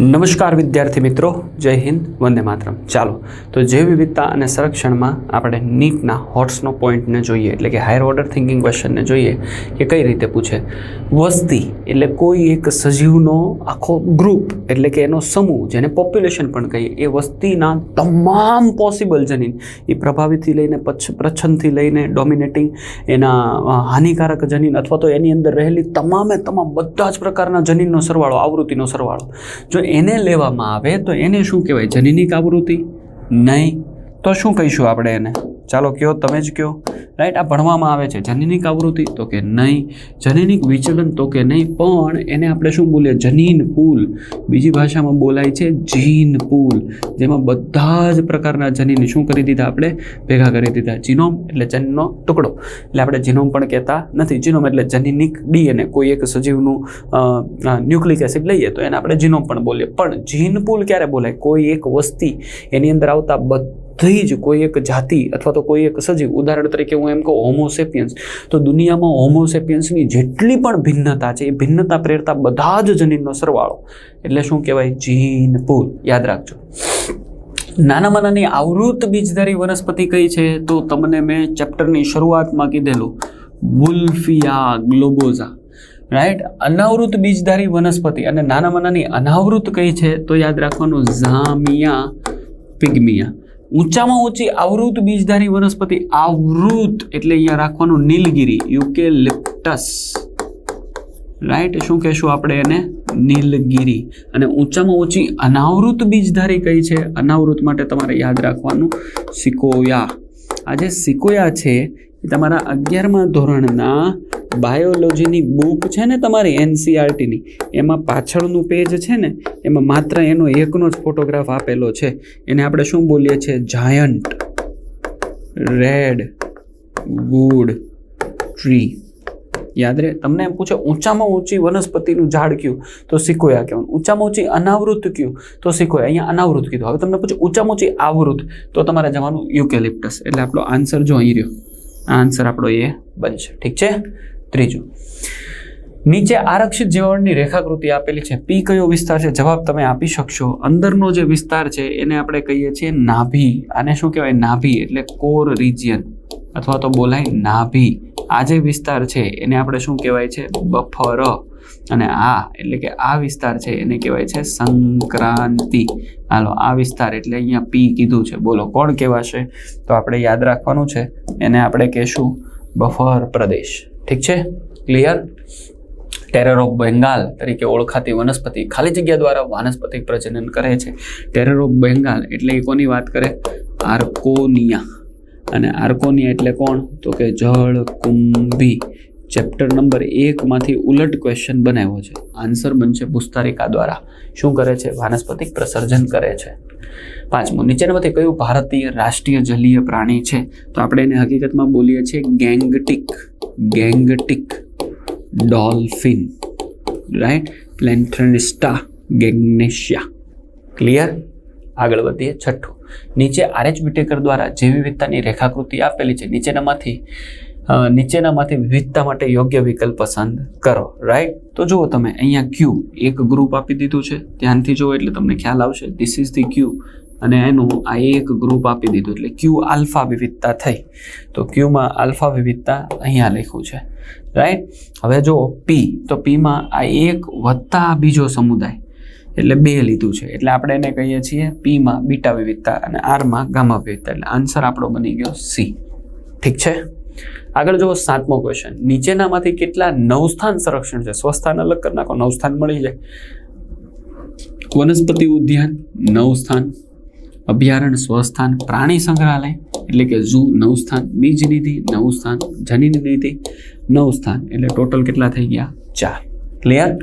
નમસ્કાર વિદ્યાર્થી મિત્રો, જય હિન્દ, વંદે માતરમ. ચાલો, તો જૈવ વિવિધતા અને સંરક્ષણમાં આપણે નીટના હોટ્સનો પોઈન્ટને જોઈએ, એટલે કે હાયર ઓર્ડર થિંકિંગ ક્વેશ્ચનને જોઈએ કે કઈ રીતે પૂછે? વસ્તી, એટલે કોઈ એક સજીવનો આખો ગ્રુપ, એટલે કે એનો સમૂહ, જેને પોપ્યુલેશન પણ કહીએ, એ વસ્તીના તમામ પોસિબલ જનીન, એ પ્રભાવિતથી લઈને પચ્છ પ્રચ્છન્નથી લઈને ડોમિનેટિંગ, એના હાનિકારક જનીન, અથવા તો એની અંદર રહેલી તમામે તમામ બધા જ પ્રકારના જનીનનો સરવાળો, આવૃત્તિનો સરવાળો. જો એને લેવામાં આવે તો એને શું કહેવાય? જનીનિક આવૃત્તિ નહીં. તો શું કહીશું આપણે એને? ચાલો કયો, તમે જ કયો. રાઈટ આ ભણવામાં આવે છે જનીનિક આવૃત્તિ તો કે નહીં, જનીનિક વિચલન તો કે નહીં, પણ એને આપણે શું બોલીએ? જનીન પુલ. બીજી ભાષામાં બોલાય છે જીન પુલ, જેમાં બધા જ પ્રકારના જનીન શું કરી દીધા આપણે? ભેગા કરી દીધા. જીનોમ એટલે જનીનનો ટુકડો. એટલે આપણે જીનોમ પણ કહેતા નથી. જીનોમ એટલે જનીનિક ડીએનએ કોઈ એક સજીવનું ન્યુક્લિક એસિડ લઈએ તો એને આપણે જીનોમ પણ બોલીએ. પણ જીન પુલ ક્યારે બોલાય? કોઈ એક વસ્તી એની અંદર આવતા બધી જ કોઈ એક જાતિ અથવા તો કોઈ એક સજીવ, ઉદાહરણ તરીકે હું એમ કહું હોમોસેપિયન્સ તો દુનિયામાં હોમોસેપિયન્સની જેટલી પણ ભિન્નતા છે, એ ભિન્નતા પ્રેરતા બધા જ જનીનનો સરવાળો. એટલે શું કહેવાય? જીન પુલ યાદ રાખજો. નાનામાં નાની આવૃત બીજધારી વનસ્પતિ કઈ છે? તો તમને મેં ચેપ્ટરની શરૂઆતમાં કીધેલું, બુલ્ફિયા ગ્લોબોઝા. રાઈટ? અનાવૃત બીજધારી વનસ્પતિ અને નાનામાં નાની અનાવૃત કઈ છે? તો યાદ રાખવાનું, ઝામિયા પિગ્મિયા. ઊંચામાં ઊંચી આવૃત બીજધારી વનસ્પતિ આવૃત એટલે અહીંયા રાખવાનું નીલગીરી યુકેલિપ્ટસ રાઈટ શું કહેશું આપણે એને? નીલગીરી. અને ઊંચામાં ઊંચી અનાવૃત બીજધારી કઈ છે? અનાવૃત માટે તમારે યાદ રાખવાનું સિકોયા. આ જે સિકોયા છે તમારા અગિયારમા ધોરણના બાયોલોજીની બુક છે ને તમારી એનસીઆરટીની, એમાં પાછળનું પેજ છે ને, એમાં માત્ર એનો એકનો જ ફોટોગ્રાફ આપેલો છે. એને આપણે શું બોલીએ છીએ? જાયન્ટ રેડ વુડ ટ્રી યાદ રહે? તમને એમ પૂછે, ઊંચામાં ઊંચી વનસ્પતિનું ઝાડ કયું? તો સિકોયા કહેવાનું. ઊંચામાં ઊંચી અનાવૃત કયું? તો સિકોયા અહીંયા અનાવૃત કીધું. હવે તમને પૂછે, ઊંચામાં ઊંચી આવૃત? તો તમારે જવાનું યુકેલિપ્ટસ. એટલે આપણો આન્સર જો અહીં રહ્યો. આન્સર આપણો એ બનશે. ઠીક છે? ત્રીજું. નીચે આરક્ષિત જીવનની રેખાકૃતિ આપેલી છે. પી કયો વિસ્તાર છે? જવાબ તમે આપી શકશો. અંદરનો જે વિસ્તાર છે, એને આપણે કહીએ છીએ નાભી. આને શું કહેવાય? નાભી, એટલે કોર રિજિયન અથવા તો બોલાય નાભી. આ જે વિસ્તાર છે, એને આપણે શું કહેવાય છે? બફર. અને આ, એટલે કે આ વિસ્તાર છે એને કહેવાય છે સંક્રાંતિ. હાલો, આ વિસ્તાર એટલે અહીંયા પી કીધું છે. બોલો, કોણ કહેવાશે? તો આપણે યાદ રાખવાનું છે. એને આપણે કહેશું બફર પ્રદેશ. ઠીક છે? ક્લિયર ટેરર ઓફ બેંગાલ તરીકે ઓળખાતી વનસ્પતિ ખાલી જગ્યા દ્વારા વાનસ્પતિક પ્રજનન કરે છે. ટેરર ઓફ બેંગાલ એટલે એ કોની વાત કરે? આર્કોનિયા અને આર્કોનિયા એટલે કોણ? તો કે જળ કુંભી. ચેપ્ટર નંબર એકમાંથી ઉલટ ક્વેશ્ચન બનાવ્યો છે. આન્સર બનશે પુસ્તારિકા દ્વારા. શું કરે છે? વાનસ્પતિક પ્રસર્જન કરે છે. પાંચમું, નીચેનામાંથી કયું ભારતીય રાષ્ટ્રીય જલીય પ્રાણી છે? તો આપણે એને હકીકતમાં બોલીએ છીએ Gangetic. Gangetic. Dolphin. Right Platanista ગેગ્નેશિયા clear આગળ વધીએ, છઠ્ઠું. નીચે આરએચ વિટેકર દ્વારા જૈવ વિવિધતાની રેખાકૃતિ આપેલી છે. નીચેનામાંથી નીચેનામાંથી વિવિધતા માટે યોગ્ય વિકલ્પ પસંદ કરો રાઈટ તો જુઓ તમે, અહીંયા ક્યુ એક ગ્રુપ આપી દીધું છે. ધ્યાનથી જુઓ એટલે તમને ખ્યાલ આવશે ધીસ ઇઝ ધી ક્યુ અને એનું આ એક ગ્રુપ આપી દીધું, એટલે ક્યુ આલ્ફા વિવિધતા થઈ. તો ક્યુમાં આલ્ફા વિવિધતા અહીંયા લખ્યું છે રાઈટ હવે જો પી તો પીમાં આ એક વત્તા બીજો સમુદાય, એટલે બે લીધું છે. એટલે આપણે એને કહીએ છીએ પીમાં બીટા વિવિધતા અને આરમાં ગામા વિવિધતા. એટલે આન્સર આપણો બની ગયો સી ઠીક છે? આગળ જુઓ સાતમો ક્વેશ્ચન નીચેનામાંથી કેટલા નવસ્થાન સંરક્ષણ છે? સ્વસ્થાન અલગ કરી નાખો, નવસ્થાન મળી જાય. વનસ્પતિ ઉદ્યાન, નવસ્થાન. અભયારણ્ય, સ્વસ્થાન. પ્રાણી સંગ્રહાલય, એટલે કે ઝૂ, નવસ્થાન. બીજ નિધિ નવ સ્થાન જનીન નિધિ નવ સ્થાન એટલે ટોટલ કેટલા થઈ ગયા? ચાર. ક્લિયર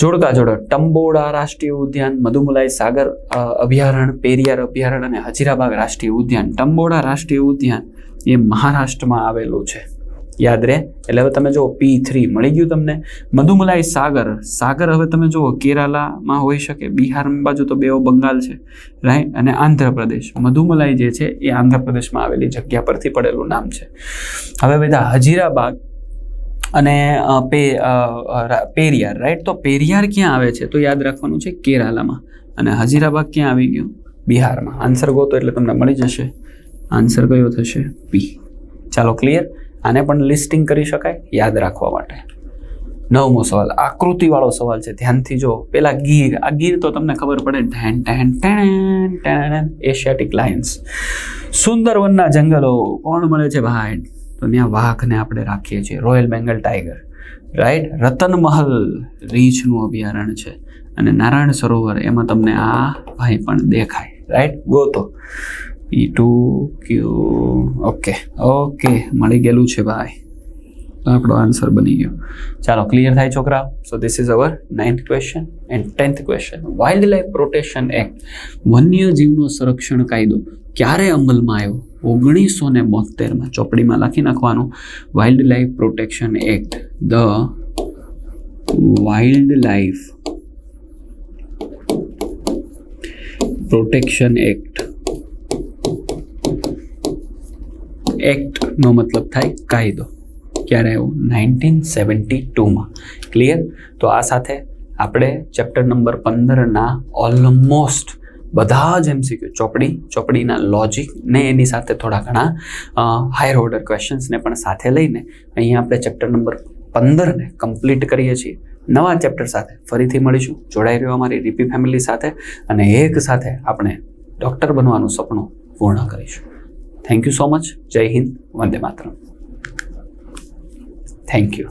જોડતા જોડો. ટંબોડા રાષ્ટ્રીય ઉદ્યાન, મધુમલાઈ સાગર અભયારણ્ય, પેરિયાર અભયારણ્ય અને હજીરાબાગ રાષ્ટ્રીય ઉદ્યાન. ટંબોડા રાષ્ટ્રીય ઉદ્યાન. એ મહારાષ્ટ્રમાં આવેલું છે. યાદ રહે? એટલે હવે તમે જુઓ પી થ્રી મળી ગયું તમને. મધુમલાઈ સાગર. સાગર હવે તમે જુઓ, કેરાલામાં હોઈ શકે બિહાર બાજુ તો બેઓ બંગાળ છે રાઈટ અને આંધ્રપ્રદેશ. મધુમલાઈ જે છે, એ આંધ્રપ્રદેશમાં આવેલી જગ્યા પરથી પડેલું નામ છે. હવે બધા હજીરાબાગ અને પે પેરિયાર રાઈટ તો પેરિયાર ક્યાં આવે છે? તો યાદ રાખવાનું છે કેરાલામાં. અને હજીરાબાગ ક્યાં આવી ગયું? બિહારમાં. આન્સર ગોતો એટલે તમને મળી જશે. આન્સર કયો થશે? પી ચાલો ક્લિયર આને પણ લિસ્ટિંગ કરી શકાય? યાદ રાખવા માટે. નવમો સવાલ. આકૃતિવાળો સવાલ છે. ધ્યાનથી જો પેલા ગીર. આ ગીર તો તમને ખબર પડે. ઢેન ટેન ટેન ટેન એશિયાટિક લાયન્સ સુંદરવનના જંગલો કોણ મળે છે ભાઈ? તો ત્યાં વાઘને આપણે રાખીએ છીએ. Royal Bengal tiger right Ratanmahal રીંછનું અભયારણ્ય છે. અને નારાયણ સરોવર, એમાં તમને આ ભાઈ પણ દેખાય. રાઈટ ગોતો. P to Q okay okay મળી ગયેલું છે ભાઈ. આપણો આન્સર બની ગયો. ચાલો ક્લિયર થાય છોકરા so this is our ninth question and tenth question wildlife protection act વન્યજીવનો સંરક્ષણ કાયદો ક્યારે અમલમાં આવ્યો? ઓગણીસો ને બોતેરમાં ચોપડીમાં લખી નાખવાનું. Wildlife protection act the wildlife protection act એક્ટનો મતલબ થાય કાયદો. ક્યારે આવ્યો નાઇન્ટીન સેવન્ટી ટુમાં. ક્લિયર તો આ સાથે આપણે ચેપ્ટર નંબર પંદરના ઓલમોસ્ટ બધા જ એમસીક્યુ ચોપડી, ચોપડીના લોજિક ને એની સાથે થોડા ઘણા હાયર ઓર્ડર ક્વેશ્ચન્સને પણ સાથે લઈને અહીંયા આપણે ચેપ્ટર નંબર પંદરને કમ્પ્લીટ કરીએ છીએ. નવા ચેપ્ટર સાથે ફરીથી મળીશું. જોડાઈ રહ્યો અમારી રીપી ફેમિલી સાથે અને એક સાથે આપણે ડૉક્ટર બનવાનું સપનું પૂર્ણ કરીશું. થેન્ક યુ સો મચ જય હિન્દ વંદે માતરમ થેન્ક યુ